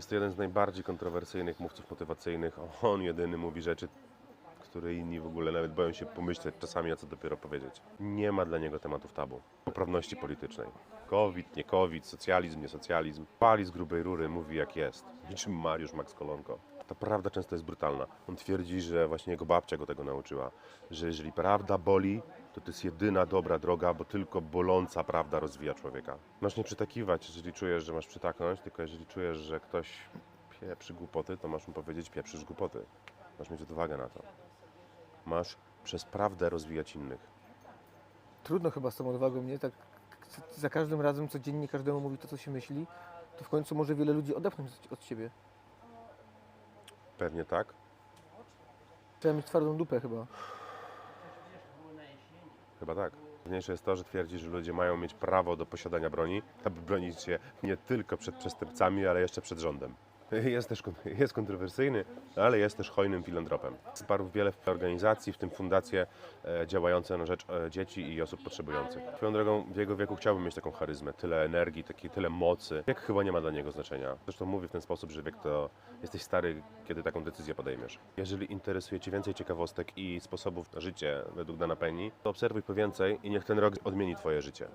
Jest to jeden z najbardziej kontrowersyjnych mówców motywacyjnych. On jedyny mówi rzeczy, które inni w ogóle nawet boją się pomyśleć czasami, a co dopiero powiedzieć. Nie ma dla niego tematów tabu. Poprawności politycznej. COVID, nie COVID, socjalizm, nie socjalizm. Pali z grubej rury, mówi jak jest. Niczym Mariusz Max Kolonko. Ta prawda często jest brutalna. On twierdzi, że właśnie jego babcia go tego nauczyła, że jeżeli prawda boli, to to jest jedyna dobra droga, bo tylko boląca prawda rozwija człowieka. Masz nie przytakiwać, jeżeli czujesz, że masz przytaknąć, tylko jeżeli czujesz, że ktoś pieprzy głupoty, to masz mu powiedzieć pieprzysz głupoty. Masz mieć odwagę na to. Masz przez prawdę rozwijać innych. Trudno chyba z tą odwagą, nie? Tak za każdym razem codziennie każdemu mówi to, co się myśli, to w końcu może wiele ludzi odepchnąć od ciebie. Pewnie tak. Trzeba mieć twardą dupę chyba. Chyba tak. Ważniejsze jest to, że twierdzi, że ludzie mają mieć prawo do posiadania broni, aby bronić się nie tylko przed przestępcami, ale jeszcze przed rządem. Jest też jest kontrowersyjny, ale jest też hojnym filantropem. Wsparł wiele organizacji, w tym fundacje e, działające na rzecz e, dzieci i osób potrzebujących. Swoją drogą w jego wieku chciałbym mieć taką charyzmę, tyle energii, taki, tyle mocy. Wiek chyba nie ma dla niego znaczenia. Zresztą mówi w ten sposób, że wiek to jesteś stary, kiedy taką decyzję podejmiesz. Jeżeli interesuje Cię więcej ciekawostek i sposobów na życie według Dana Penny, to obserwuj po więcej i niech ten rok odmieni Twoje życie.